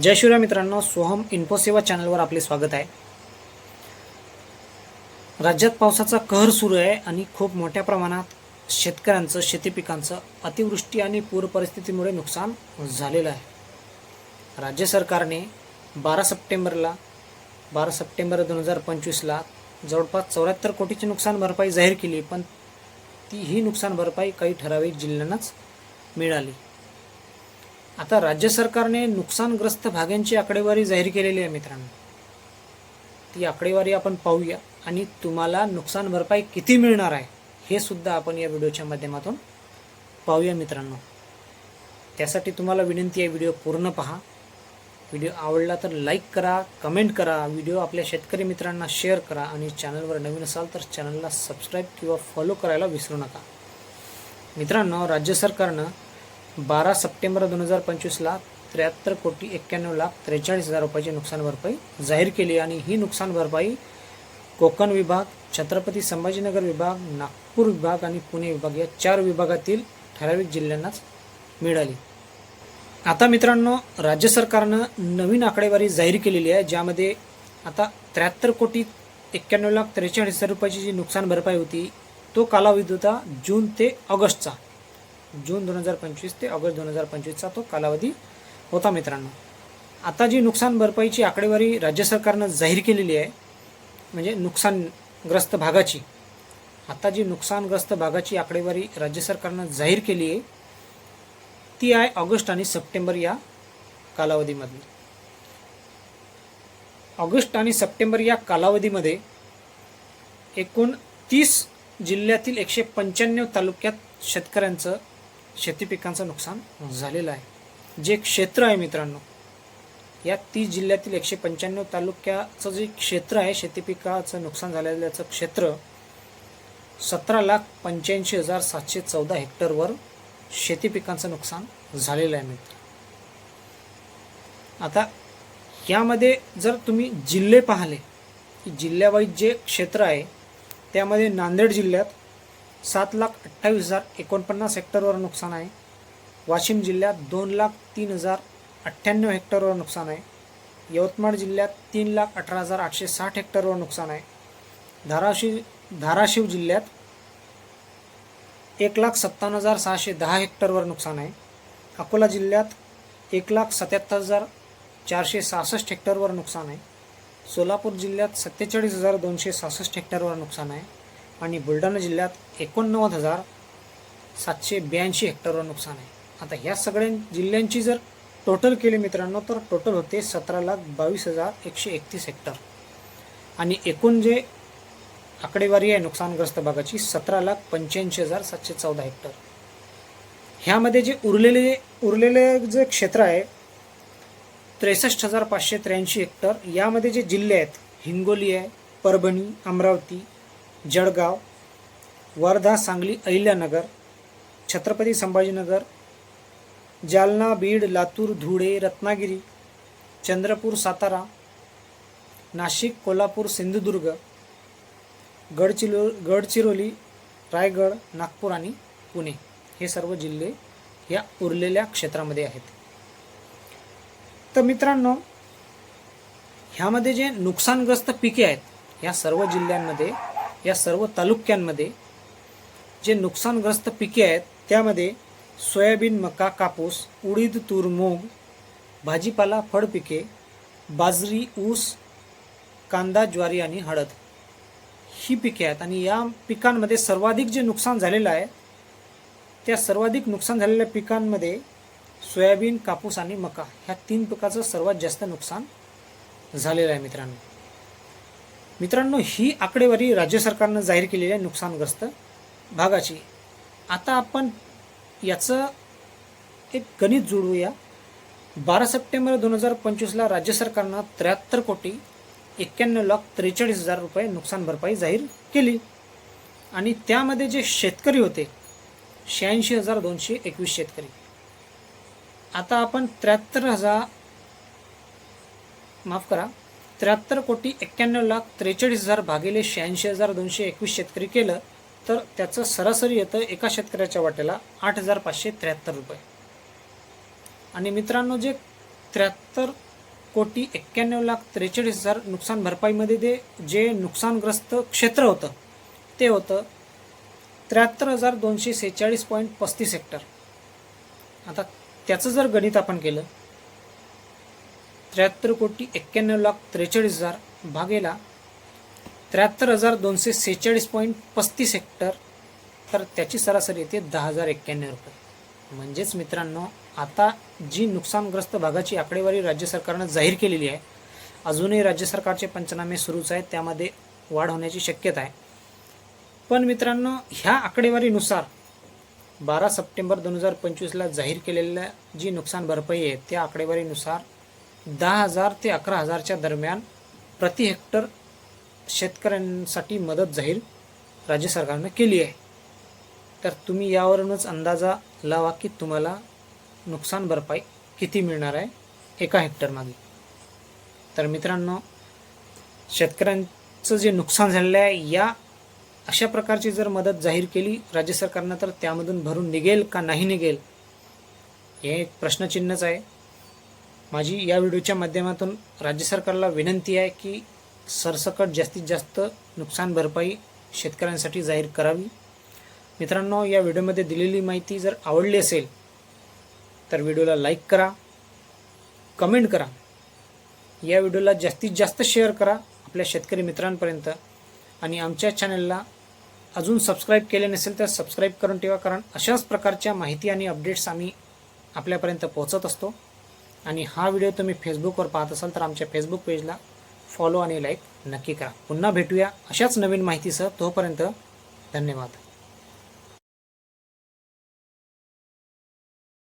जय शिवराय मित्रांनो सोहम इन्फोसेवा चॅनलवर आपले स्वागत आहे. राज्यात पावसाचा कहर सुरू आहे आणि खूप मोठ्या प्रमाणात शेतकऱ्यांचं शेती पिकांचं अतिवृष्टी आणि पूर परिस्थितीमुळे नुकसान झालेलं आहे. राज्य सरकारने बारा सप्टेंबरला बारा सप्टेंबर दोन हजार पंचवीसला जवळपास चौऱ्याहत्तर कोटीची नुकसान भरपाई जाहीर केली पण ती ही नुकसान भरपाई काही ठराविक जिल्ह्यांनाच मिळाली. आता राज्य सरकारने नुकसानग्रस्त भागांची आकडेवारी जाहीर केलेली आहे मित्रांनो. ती आकडेवारी आपण पाहूया आणि तुम्हाला नुकसान भरपाई किती मिळणार आहे हे सुद्धा आपण या व्हिडिओच्या माध्यमातून पाहूया मित्रांनो. त्यासाठी तुम्हाला विनंती आहे व्हिडिओ पूर्ण पहा. व्हिडिओ आवडला तर लाईक करा कमेंट करा व्हिडिओ आपल्या शेतकरी मित्रांना शेअर करा आणि चॅनलवर नवीन असाल तर चॅनलला सबस्क्राईब किंवा फॉलो करायला विसरू नका. मित्रांनो राज्य सरकारनं बारा सप्टेंबर दोन हजार पंचवीसला त्र्याहत्तर कोटी एक्क्याण्णव लाख त्रेचाळीस हजार रुपयाची नुकसान भरपाई जाहीर केली आणि ही नुकसान भरपाई कोकण विभाग छत्रपती संभाजीनगर विभाग नागपूर विभाग आणि पुणे विभाग या चार विभागातील ठराविक जिल्ह्यांनाच मिळाली. आता मित्रांनो राज्य सरकारनं नवीन आकडेवारी जाहीर केलेली आहे ज्यामध्ये आता त्र्याहत्तर कोटी एक्क्याण्णव लाख त्रेचाळीस हजार रुपयाची जी नुकसान भरपाई होती तो कालावधी होता जून ते ऑगस्टचा. जून दोन हजार पंचवीस ते ऑगस्ट दोन हजार पंचवीसचा तो कालावधी होता मित्रांनो. आता जी नुकसान भरपाईची आकडेवारी राज्य सरकारनं जाहीर केलेली आहे म्हणजे नुकसानग्रस्त भागाची आता जी नुकसानग्रस्त भागाची आकडेवारी राज्य सरकारनं जाहीर केली आहे ती आहे ऑगस्ट आणि सप्टेंबर या कालावधीमधली. ऑगस्ट आणि सप्टेंबर या कालावधीमध्ये एकूण तीस जिल्ह्यातील एकशे पंच्याण्णव तालुक्यात शेतकऱ्यांचं शेती पिकांचं नुकसान झालेलं आहे. जे क्षेत्र आहे मित्रांनो या तीस जिल्ह्यातील एकशे पंच्याण्णव तालुक्याचं जे क्षेत्र आहे शेती पिकाचं नुकसान झालेल्याचं क्षेत्र सतरा लाख पंच्याऐंशी हजार सातशे चौदा हेक्टरवर शेती पिकांचं नुकसान झालेलं आहे मित्र. आता यामध्ये जर तुम्ही जिल्हे पाहिले की जिल्ह्यावाईज जे क्षेत्र आहे त्यामध्ये नांदेड जिल्ह्यात सात लाख अठ्ठावीस हजार एकोणपन्नास हेक्टरवर नुकसान आहे. वाशिम जिल्ह्यात दोन लाख तीन हजार अठ्ठ्याण्णव हेक्टरवर नुकसान आहे. यवतमाळ जिल्ह्यात तीन लाख अठरा हजार आठशे साठ हेक्टरवर नुकसान आहे. धाराशिव धाराशिव जिल्ह्यात एक लाख सत्तावन्न हजार सहाशे दहा हेक्टरवर नुकसान आहे. अकोला जिल्ह्यात एक लाख सत्याहत्तर हजार चारशे सहासष्ट हेक्टरवर नुकसान आहे. सोलापूर जिल्ह्यात सत्तेचाळीस हजार दोनशे सहासष्ट हेक्टरवर नुकसान आहे. आणि बुलढाणा जिल्ह्यात एकोणनव्वद हजार सातशे ब्याऐंशी हेक्टरवर नुकसान आहे. आता ह्या सगळ्या जिल्ह्यांची जर टोटल केली मित्रांनो तर टोटल होते सतरा लाख बावीस हजार एकशे एकतीस हेक्टर. आणि एकूण जे आकडेवारी आहे नुकसानग्रस्त भागाची सतरा लाख पंच्याऐंशी हजार सातशे चौदा हेक्टर. ह्यामध्ये जे उरलेले उरलेले जे क्षेत्र आहे त्रेसष्ट हजार पाचशे त्र्याऐंशी हेक्टर यामध्ये जे जिल्हे आहेत हिंगोली आहे परभणी अमरावती जळगाव वर्धा सांगली अहिल्यानगर छत्रपती संभाजीनगर जालना बीड लातूर धुळे रत्नागिरी चंद्रपूर सातारा नाशिक कोल्हापूर सिंधुदुर्ग गडचिरो गडचिरोली रायगड नागपूर आणि पुणे हे सर्व जिल्हे या उरलेल्या क्षेत्रामध्ये आहेत. तर मित्रांनो ह्यामध्ये जे नुकसानग्रस्त पिके आहेत या सर्व जिल्ह्यांमध्ये या सर्व तालुक्यांमध्ये जे नुकसानग्रस्त पिके आहेत त्यामध्ये सोयाबीन मका कापूस उडीद तूर मूग भाजीपाला फळपिके बाजरी ऊस कांदा ज्वारी आणि हळद ही पिके आहेत. आणि या पिकांमध्ये सर्वाधिक जे नुकसान झालेलं आहे त्या सर्वाधिक नुकसान झालेल्या पिकांमध्ये सोयाबीन कापूस आणि मका ह्या तीन पिकाचं सर्वात जास्त नुकसान झालेलं आहे मित्रांनो. मित्रांनो ही आकडेवारी राज्य सरकारनं जाहीर केलेली आहे नुकसानग्रस्त भागाची. आता आपण याचं एक गणित जोडूया. बारा सप्टेंबर दोन हजार पंचवीसला राज्य सरकारनं त्र्याहत्तर कोटी एक्क्याण्णव लाख त्रेचाळीस हजार रुपये नुकसान भरपाई जाहीर केली. आणि त्यामध्ये जे शेतकरी होते शहाऐंशी हजार दोनशे एकवीस शेतकरी. आता आपण त्र्याहत्तर हजार माफ करा त्र्याहत्तर कोटी एक्क्याण्णव लाख त्रेचाळीस हजार भागिले शहाऐंशी हजार दोनशे एकवीस शेतकरी केलं तर त्याचं सरासरी येतं एका शेतकऱ्याच्या वाट्याला आठ हजार पाचशे त्र्याहत्तर रुपये. आणि मित्रांनो जे त्र्याहत्तर कोटी एक्क्याण्णव लाख त्रेचाळीस हजार नुकसान भरपाईमध्ये ते जे नुकसानग्रस्त क्षेत्र होतं ते होतं त्र्याहत्तर हजार दोनशे सेहेचाळीस पॉईंट पस्तीस हेक्टर. आता त्याचं जर गणित आपण केलं त्र्याहत्तर कोटी एक्क्याण्णव लाख त्रेचाळीस हजार भागेला त्र्याहत्तर हजार दोनशे सेहेचाळीस पॉईंट पस्तीस हेक्टर तर त्याची सरासरी येते दहा हजार एक्क्याण्णव रुपये. म्हणजेच मित्रांनो आता जी नुकसानग्रस्त भागाची आकडेवारी राज्य सरकारनं जाहीर केलेली आहे अजूनही राज्य सरकारचे पंचनामे सुरूच आहेत त्यामध्ये वाढ होण्याची शक्यता आहे. पण मित्रांनो ह्या आकडेवारीनुसार बारा सप्टेंबर दोन हजार पंचवीसला जाहीर केलेल्या जी नुकसान भरपाई आहे त्या आकडेवारीनुसार दहा हजार ते अकरा हजारच्या दरम्यान प्रति हेक्टर शेतकऱ्यांसाठी मदत जाहीर राज्य सरकारनं केली आहे. तर तुम्ही यावरूनच अंदाजा लावा की तुम्हाला नुकसान भरपाई किती मिळणार आहे एका हेक्टरमागे तर मित्रांनो शेतकऱ्यांचं जे नुकसान झालेलं आहे या अशा प्रकारची जर मदत जाहीर केली राज्य सरकारनं तर त्यामधून भरून निघेल का नाही निघेल हे एक प्रश्नचिन्हच आहे. माझी या व्हिडिओच्या माध्यमातून राज्य सरकारला विनंती आहे की सरसकट जास्तीत जास्त नुकसान भरपाई शेतकऱ्यांसाठी जाहीर करावी. मित्रांनो या व्हिडिओमध्ये दिलेली माहिती जर आवडली असेल तर व्हिडिओला लाईक करा कमेंट करा. या व्हिडिओला जास्तीत जास्त शेअर करा आपल्या शेतकरी मित्रांपर्यंत. आणि आमच्या चॅनलला अजून सबस्क्राईब केले नसेल तर सबस्क्राईब करून ठेवा कारण अशाच प्रकारच्या माहिती आणि अपडेट्स आम्ही आपल्यापर्यंत पोहोचत असतो. आणि हा व्हिडिओ तुम्ही फेसबुकवर पाहत असाल तर आमच्या फेसबुक पेजला फॉलो आणि लाईक नक्की करा. पुन्हा भेटूया अशाच नवीन माहितीसह तोपर्यंत धन्यवाद.